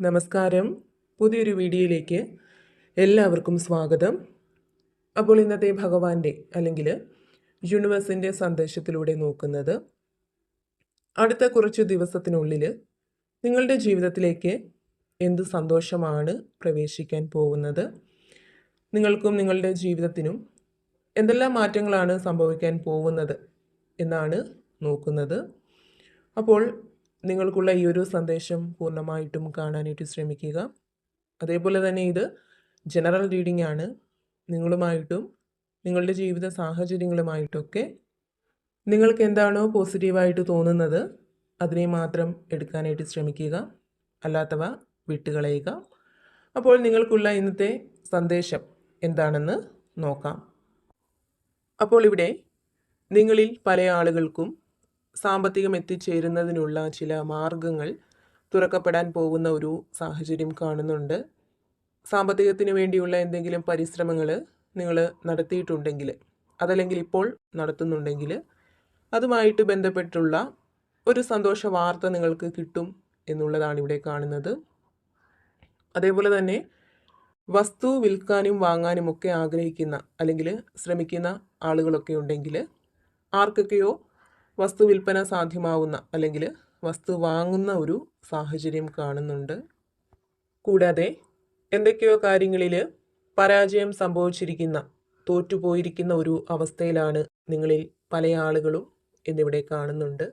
നമസ്കാരം. പുതിയൊരു വീഡിയോയിലേക്ക് എല്ലാവർക്കും സ്വാഗതം. അപ്പോൾ ഇന്നത്തെ ഭഗവാന്റെ അല്ലെങ്കിൽ യൂണിവേഴ്സിന്റെ സന്ദേശത്തിലൂടെ നോക്കുന്നത് അടുത്ത കുറച്ച് ദിവസത്തിനുള്ളിൽ നിങ്ങളുടെ ജീവിതത്തിലേക്ക് എന്ത് സന്തോഷമാണ് പ്രവേശിക്കാൻ പോകുന്നത്? നിങ്ങൾക്കും നിങ്ങളുടെ ജീവിതത്തിനും എന്തെല്ലാം മാറ്റങ്ങളാണ് സംഭവിക്കാൻ പോകുന്നത് എന്നാണ് നോക്കുന്നത്. അപ്പോൾ നിങ്ങൾക്കുള്ള ഈ ഒരു സന്ദേശം പൂർണമായിട്ടും കാണാനായിട്ട് ശ്രമിക്കുക. അതേപോലെ തന്നെ ഇത് ജനറൽ റീഡിംഗ് ആണ്. നിങ്ങളുമായിട്ടും നിങ്ങളുടെ ജീവിത സാഹചര്യങ്ങളുമായിട്ടൊക്കെ നിങ്ങൾക്ക് എന്താണോ പോസിറ്റീവായിട്ട് തോന്നുന്നത് അതിനെ മാത്രം എടുക്കാനായിട്ട് ശ്രമിക്കുക. അല്ലാത്തവ വിട്ടുകളയുക. അപ്പോൾ നിങ്ങൾക്കുള്ള ഇന്നത്തെ സന്ദേശം എന്താണെന്ന് നോക്കാം. അപ്പോൾ ഇവിടെ നിങ്ങളിൽ പല ആളുകൾക്കും സാമ്പത്തികം എത്തിച്ചേരുന്നതിനുള്ള ചില മാർഗങ്ങൾ തുറക്കപ്പെടാൻ പോകുന്ന ഒരു സാഹചര്യം കാണുന്നുണ്ട്. സാമ്പത്തികത്തിന് വേണ്ടിയുള്ള എന്തെങ്കിലും പരിശ്രമങ്ങൾ നിങ്ങൾ നടത്തിയിട്ടുണ്ടെങ്കിൽ അതല്ലെങ്കിൽ ഇപ്പോൾ നടത്തുന്നുണ്ടെങ്കിൽ അതുമായിട്ട് ബന്ധപ്പെട്ടുള്ള ഒരു സന്തോഷ വാർത്ത നിങ്ങൾക്ക് കിട്ടും എന്നുള്ളതാണ് ഇവിടെ കാണുന്നത്. അതേപോലെ തന്നെ വസ്തു വിൽക്കാനും വാങ്ങാനും ഒക്കെ ആഗ്രഹിക്കുന്ന അല്ലെങ്കിൽ ശ്രമിക്കുന്ന ആളുകളൊക്കെ ഉണ്ടെങ്കിൽ ആർക്കൊക്കെയോ വസ്തു വിൽപ്പന സാധ്യമാവുന്ന അല്ലെങ്കിൽ വസ്തു വാങ്ങുന്ന ഒരു സാഹചര്യം കാണുന്നുണ്ട്. കൂടാതെ എന്തൊക്കെയോ കാര്യങ്ങളിൽ പരാജയം സംഭവിച്ചിരിക്കുന്ന തോറ്റുപോയിരിക്കുന്ന ഒരു അവസ്ഥയിലാണ് നിങ്ങളിൽ പല ആളുകളും എന്നിവിടെ കാണുന്നുണ്ട്.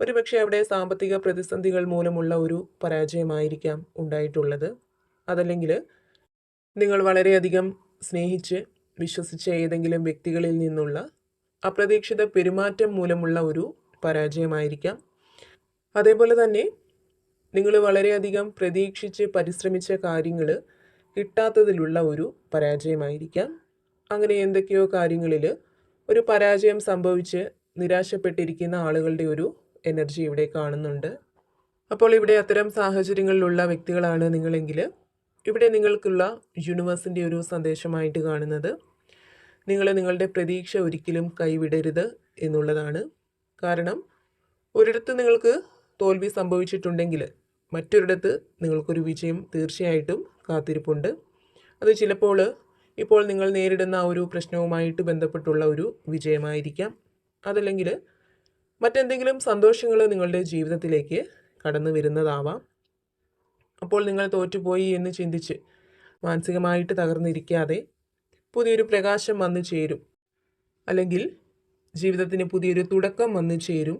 ഒരുപക്ഷെ അവിടെ സാമ്പത്തിക പ്രതിസന്ധികൾ മൂലമുള്ള ഒരു പരാജയമായിരിക്കാം ഉണ്ടായിട്ടുള്ളത്. അതല്ലെങ്കിൽ നിങ്ങൾ വളരെയധികം സ്നേഹിച്ച് വിശ്വസിച്ച ഏതെങ്കിലും വ്യക്തികളിൽ നിന്നുള്ള അപ്രതീക്ഷിത പെരുമാറ്റം മൂലമുള്ള ഒരു പരാജയമായിരിക്കാം. അതേപോലെ തന്നെ നിങ്ങൾ വളരെയധികം പ്രതീക്ഷിച്ച് പരിശ്രമിച്ച കാര്യങ്ങൾ കിട്ടാത്തതിലുള്ള ഒരു പരാജയമായിരിക്കാം. അങ്ങനെ എന്തൊക്കെയോ കാര്യങ്ങളിൽ ഒരു പരാജയം സംഭവിച്ച് നിരാശപ്പെട്ടിരിക്കുന്ന ആളുകളുടെ ഒരു എനർജി ഇവിടെ കാണുന്നുണ്ട്. അപ്പോൾ ഇവിടെ അത്തരം സാഹചര്യങ്ങളിലുള്ള വ്യക്തികളാണ് നിങ്ങളെങ്കിൽ ഇവിടെ നിങ്ങൾക്കുള്ള യൂണിവേഴ്സിന്റെ ഒരു സന്ദേശമായിട്ട് കാണുന്നത്. നിങ്ങൾ നിങ്ങളുടെ പ്രതീക്ഷ ഒരിക്കലും കൈവിടരുത് എന്നുള്ളതാണ്. കാരണം ഒരിടത്ത് നിങ്ങൾക്ക് തോൽവി സംഭവിച്ചിട്ടുണ്ടെങ്കിൽ മറ്റൊരിടത്ത് നിങ്ങൾക്കൊരു വിജയം തീർച്ചയായിട്ടും കാത്തിരിപ്പുണ്ട്. അത് ചിലപ്പോൾ ഇപ്പോൾ നിങ്ങൾ നേരിടുന്ന ഒരു പ്രശ്നവുമായിട്ട് ബന്ധപ്പെട്ടുള്ള ഒരു വിജയമായിരിക്കാം. അതല്ലെങ്കിൽ മറ്റെന്തെങ്കിലും സന്തോഷങ്ങൾ നിങ്ങളുടെ ജീവിതത്തിലേക്ക് കടന്നു വരുന്നതാവാം. അപ്പോൾ നിങ്ങൾ തോറ്റുപോയി എന്ന് ചിന്തിച്ച് മാനസികമായിട്ട് തകർന്നിരിക്കാതെ പുതിയൊരു പ്രകാശം വന്നു ചേരും. അല്ലെങ്കിൽ ജീവിതത്തിന് പുതിയൊരു തുടക്കം വന്നു ചേരും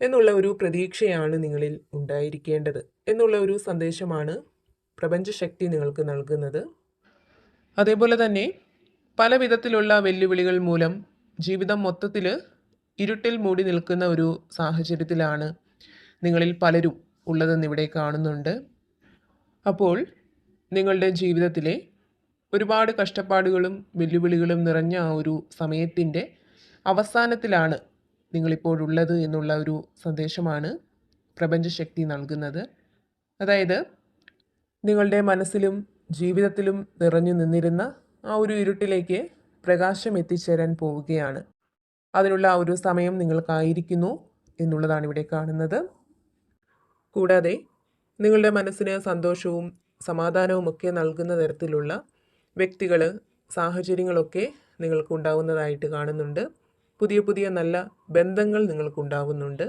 എന്നുള്ള ഒരു പ്രതീക്ഷയാണ് നിങ്ങളിൽ ഉണ്ടായിരിക്കേണ്ടത്. എന്നുള്ള ഒരു സന്ദേശമാണ് പ്രപഞ്ചശക്തി നിങ്ങൾക്ക് നൽകുന്നത്. അതേപോലെ തന്നെ പല വിധത്തിലുള്ള വെല്ലുവിളികൾ മൂലം ജീവിതം മൊത്തത്തിൽ ഇരുട്ടിൽ മൂടി നിൽക്കുന്ന ഒരു സാഹചര്യത്തിലാണ് നിങ്ങളിൽ പലരും ഉള്ളതെന്ന് ഇവിടെ കാണുന്നുണ്ട്. അപ്പോൾ നിങ്ങളുടെ ജീവിതത്തിലെ ഒരുപാട് കഷ്ടപ്പാടുകളും വെല്ലുവിളികളും നിറഞ്ഞ ആ ഒരു സമയത്തിന്റെ അവസാനത്തിലാണ് നിങ്ങളിപ്പോഴുള്ളത് എന്നുള്ള ഒരു സന്ദേശമാണ് പ്രപഞ്ചശക്തി നൽകുന്നത്. അതായത് നിങ്ങളുടെ മനസ്സിലും ജീവിതത്തിലും നിറഞ്ഞു നിന്നിരുന്ന ആ ഒരു ഇരുട്ടിലേക്ക് പ്രകാശം എത്തിച്ചേരാൻ പോവുകയാണ്. അതിനുള്ള ആ ഒരു സമയം നിങ്ങൾക്കായിരിക്കുന്നു എന്നുള്ളതാണ് ഇവിടെ കാണുന്നത്. കൂടാതെ നിങ്ങളുടെ മനസ്സിന് സന്തോഷവും സമാധാനവും ഒക്കെ നൽകുന്ന തരത്തിലുള്ള വ്യക്തികൾ സാഹചര്യങ്ങളൊക്കെ നിങ്ങൾക്കുണ്ടാവുന്നതായിട്ട് കാണുന്നുണ്ട്. പുതിയ പുതിയ നല്ല ബന്ധങ്ങൾ നിങ്ങൾക്കുണ്ടാവുന്നുണ്ട്.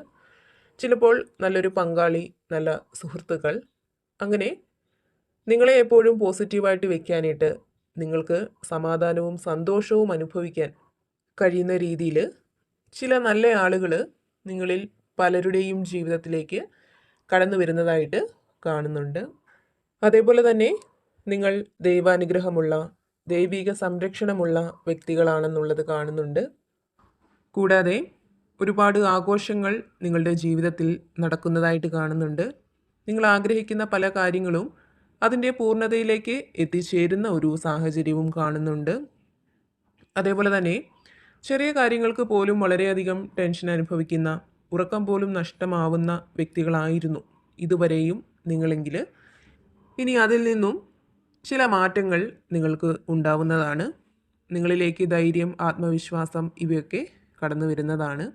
ചിലപ്പോൾ നല്ലൊരു പങ്കാളി നല്ല സുഹൃത്തുക്കൾ. അങ്ങനെ നിങ്ങളെ എപ്പോഴും പോസിറ്റീവായിട്ട് വെക്കാനായിട്ട് നിങ്ങൾക്ക് സമാധാനവും സന്തോഷവും അനുഭവിക്കാൻ കഴിയുന്ന രീതിയിൽ ചില നല്ല ആളുകൾ നിങ്ങളിൽ പലരുടെയും ജീവിതത്തിലേക്ക് കടന്നു വരുന്നതായിട്ട് കാണുന്നുണ്ട്. അതേപോലെ തന്നെ നിങ്ങൾ ദൈവാനുഗ്രഹമുള്ള ദൈവിക സംരക്ഷണമുള്ള വ്യക്തികളാണെന്നുള്ളത് കാണുന്നുണ്ട്. കൂടാതെ ഒരുപാട് ആഘോഷങ്ങൾ നിങ്ങളുടെ ജീവിതത്തിൽ നടക്കുന്നതായിട്ട് കാണുന്നുണ്ട്. നിങ്ങൾ ആഗ്രഹിക്കുന്ന പല കാര്യങ്ങളും അതിന്റെ പൂർണതയിലേക്ക് എത്തിച്ചേരുന്ന ഒരു സാഹചര്യവും കാണുന്നുണ്ട്. അതേപോലെ തന്നെ ചെറിയ കാര്യങ്ങൾക്ക് പോലും വളരെയധികം ടെൻഷൻ അനുഭവിക്കുന്ന ഉറക്കം പോലും നഷ്ടമാവുന്ന വ്യക്തികളായിരുന്നു ഇതുവരെയും നിങ്ങളെങ്കിൽ. ഇനി അതിൽ നിന്നും ചില മാറ്റങ്ങൾ നിങ്ങൾക്ക് ഉണ്ടാവുന്നതാണ്. നിങ്ങളിലേക്ക് ധൈര്യം ആത്മവിശ്വാസം ഇവയൊക്കെ കടന്നു വരുന്നതാണ്.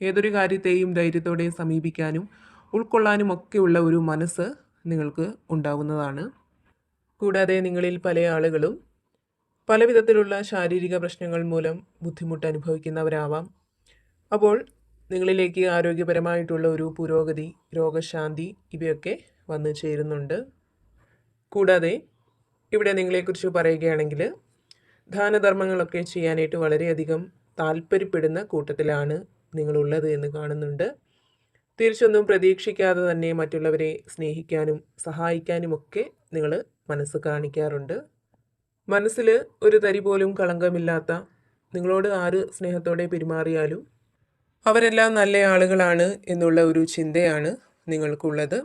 ഏതൊരു കാര്യത്തെയും ധൈര്യത്തോടെ സമീപിക്കാനും ഉൾക്കൊള്ളാനും ഒക്കെയുള്ള ഒരു മനസ്സ് നിങ്ങൾക്ക് ഉണ്ടാവുന്നതാണ്. കൂടാതെ നിങ്ങളിൽ പല ആളുകളും പല വിധത്തിലുള്ള ശാരീരിക പ്രശ്നങ്ങൾ മൂലം ബുദ്ധിമുട്ട് അനുഭവിക്കുന്നവരാവാം. അപ്പോൾ നിങ്ങളിലേക്ക് ആരോഗ്യപരമായിട്ടുള്ള ഒരു പുരോഗതി രോഗശാന്തി ഇവയൊക്കെ വന്നു ചേരുന്നുണ്ട്. കൂടാതെ ഇവിടെ നിങ്ങളെക്കുറിച്ച് പറയുകയാണെങ്കിൽ ദാനധർമ്മങ്ങളൊക്കെ ചെയ്യാനായിട്ട് വളരെയധികം താല്പര്യപ്പെടുന്ന കൂട്ടത്തിലാണ് നിങ്ങളുള്ളത് എന്ന് കാണുന്നുണ്ട്. തിരിച്ചൊന്നും പ്രതീക്ഷിക്കാതെ തന്നെ മറ്റുള്ളവരെ സ്നേഹിക്കാനും സഹായിക്കാനുമൊക്കെ നിങ്ങൾ മനസ്സ് കാണിക്കാറുണ്ട്. മനസ്സിൽ ഒരു തരി പോലും കളങ്കമില്ലാത്ത നിങ്ങളോട് ആര് സ്നേഹത്തോടെ പെരുമാറിയാലും അവരെല്ലാം നല്ല ആളുകളാണ് എന്നുള്ള ഒരു ചിന്തയാണ് നിങ്ങൾക്കുള്ളത്.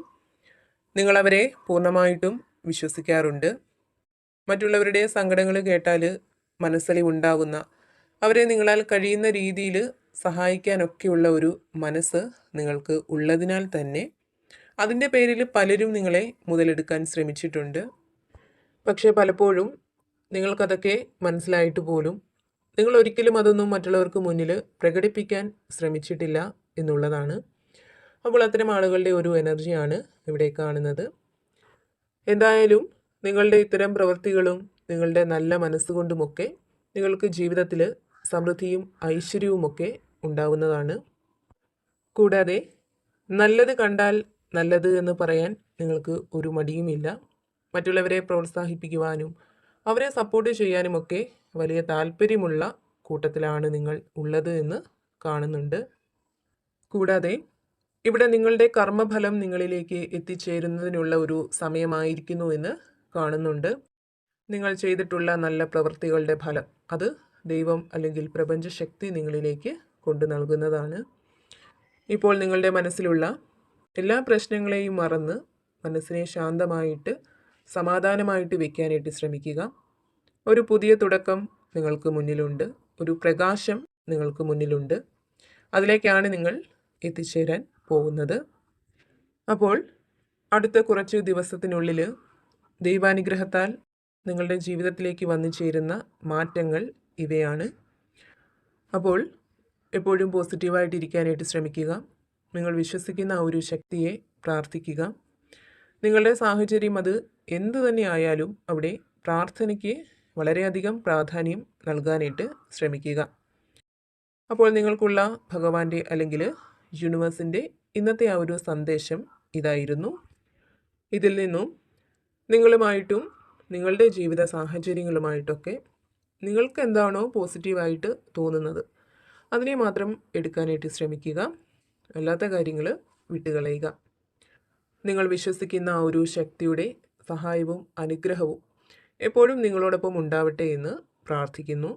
നിങ്ങളവരെ പൂർണമായിട്ടും വിശ്വസിക്കാറുണ്ട്. മറ്റുള്ളവരുടെ സങ്കടങ്ങൾ കേട്ടാൽ മനസ്സലി ഉണ്ടാകുന്ന അവരെ നിങ്ങളാൽ കഴിയുന്ന രീതിയിൽ സഹായിക്കാനൊക്കെയുള്ള ഒരു മനസ്സ് നിങ്ങൾക്ക് ഉള്ളതിനാൽ തന്നെ അതിന്റെ പേരിൽ പലരും നിങ്ങളെ മുതലെടുക്കാൻ ശ്രമിച്ചിട്ടുണ്ട്. പക്ഷേ പലപ്പോഴും നിങ്ങൾക്കതൊക്കെ മനസ്സിലായിട്ട് പോലും നിങ്ങൾ ഒരിക്കലും അതൊന്നും മറ്റുള്ളവർക്ക് മുന്നിൽ പ്രകടിപ്പിക്കാൻ ശ്രമിച്ചിട്ടില്ല എന്നുള്ളതാണ്. അപ്പോൾ അത്തരം ആളുകളുടെ ഒരു എനർജിയാണ് ഇവിടെ കാണുന്നത്. എന്തായാലും നിങ്ങളുടെ ഇത്തരം പ്രവൃത്തികളും നിങ്ങളുടെ നല്ല മനസ്സുകൊണ്ടുമൊക്കെ നിങ്ങൾക്ക് ജീവിതത്തിൽ സമൃദ്ധിയും ഐശ്വര്യവുമൊക്കെ ഉണ്ടാവുന്നതാണ്. കൂടാതെ നല്ലത് കണ്ടാൽ നല്ലത് എന്ന് പറയാൻ നിങ്ങൾക്ക് ഒരു മടിയുമില്ല. മറ്റുള്ളവരെ പ്രോത്സാഹിപ്പിക്കുവാനും അവരെ സപ്പോർട്ട് ചെയ്യാനുമൊക്കെ വലിയ താല്പര്യമുള്ള കൂട്ടത്തിലാണ് നിങ്ങൾ ഉള്ളത് എന്ന് കാണുന്നുണ്ട്. കൂടാതെ ഇവിടെ നിങ്ങളുടെ കർമ്മഫലം നിങ്ങളിലേക്ക് എത്തിച്ചേരുന്നതിനുള്ള ഒരു സമയമായിരിക്കുന്നു എന്ന് കാണുന്നുണ്ട്. നിങ്ങൾ ചെയ്തിട്ടുള്ള നല്ല പ്രവൃത്തികളുടെ ഫലം അത് ദൈവം അല്ലെങ്കിൽ പ്രപഞ്ചശക്തി നിങ്ങളിലേക്ക് കൊണ്ടു നൽകുന്നതാണ്. ഇപ്പോൾ നിങ്ങളുടെ മനസ്സിലുള്ള എല്ലാ പ്രശ്നങ്ങളെയും മറന്ന് മനസ്സിനെ ശാന്തമായിട്ട് സമാധാനമായിട്ട് വയ്ക്കാനായിട്ട് ശ്രമിക്കുക. ഒരു പുതിയ തുടക്കം നിങ്ങൾക്ക് മുന്നിലുണ്ട്. ഒരു പ്രകാശം നിങ്ങൾക്ക് മുന്നിലുണ്ട്. അതിലേക്കാണ് നിങ്ങൾ എത്തിച്ചേരാൻ പോകുന്നത്. അപ്പോൾ അടുത്ത കുറച്ച് ദിവസത്തിനുള്ളിൽ ദൈവാനുഗ്രഹത്താൽ നിങ്ങളുടെ ജീവിതത്തിലേക്ക് വന്നു ചേരുന്ന മാറ്റങ്ങൾ ഇവയാണ്. അപ്പോൾ എപ്പോഴും പോസിറ്റീവായിട്ടിരിക്കാനായിട്ട് ശ്രമിക്കുക. നിങ്ങൾ വിശ്വസിക്കുന്ന ആ ഒരു ശക്തിയെ പ്രാർത്ഥിക്കുക. നിങ്ങളുടെ സാഹചര്യം അത് എന്തു തന്നെ ആയാലും അവിടെ പ്രാർത്ഥനയ്ക്ക് വളരെയധികം പ്രാധാന്യം നൽകാനായിട്ട് ശ്രമിക്കുക. അപ്പോൾ നിങ്ങൾക്കുള്ള ഭഗവാന്റെ അല്ലെങ്കിൽ യൂണിവേഴ്സിന്റെ ഇന്നത്തെ ആ ഒരു സന്ദേശം ഇതായിരുന്നു. ഇതിൽ നിന്നും നിങ്ങളുമായിട്ടും നിങ്ങളുടെ ജീവിത സാഹചര്യങ്ങളുമായിട്ടൊക്കെ നിങ്ങൾക്ക് എന്താണോ പോസിറ്റീവായിട്ട് തോന്നുന്നത് അതിനെ മാത്രം എടുക്കാനായിട്ട് ശ്രമിക്കുക അല്ലാത്ത കാര്യങ്ങൾ വിട്ടുകളയുക. നിങ്ങൾ വിശ്വസിക്കുന്ന ആ ഒരു ശക്തിയുടെ സഹായവും അനുഗ്രഹവും എപ്പോഴും നിങ്ങളോടൊപ്പം ഉണ്ടാവട്ടെ എന്ന് പ്രാർത്ഥിക്കുന്നു.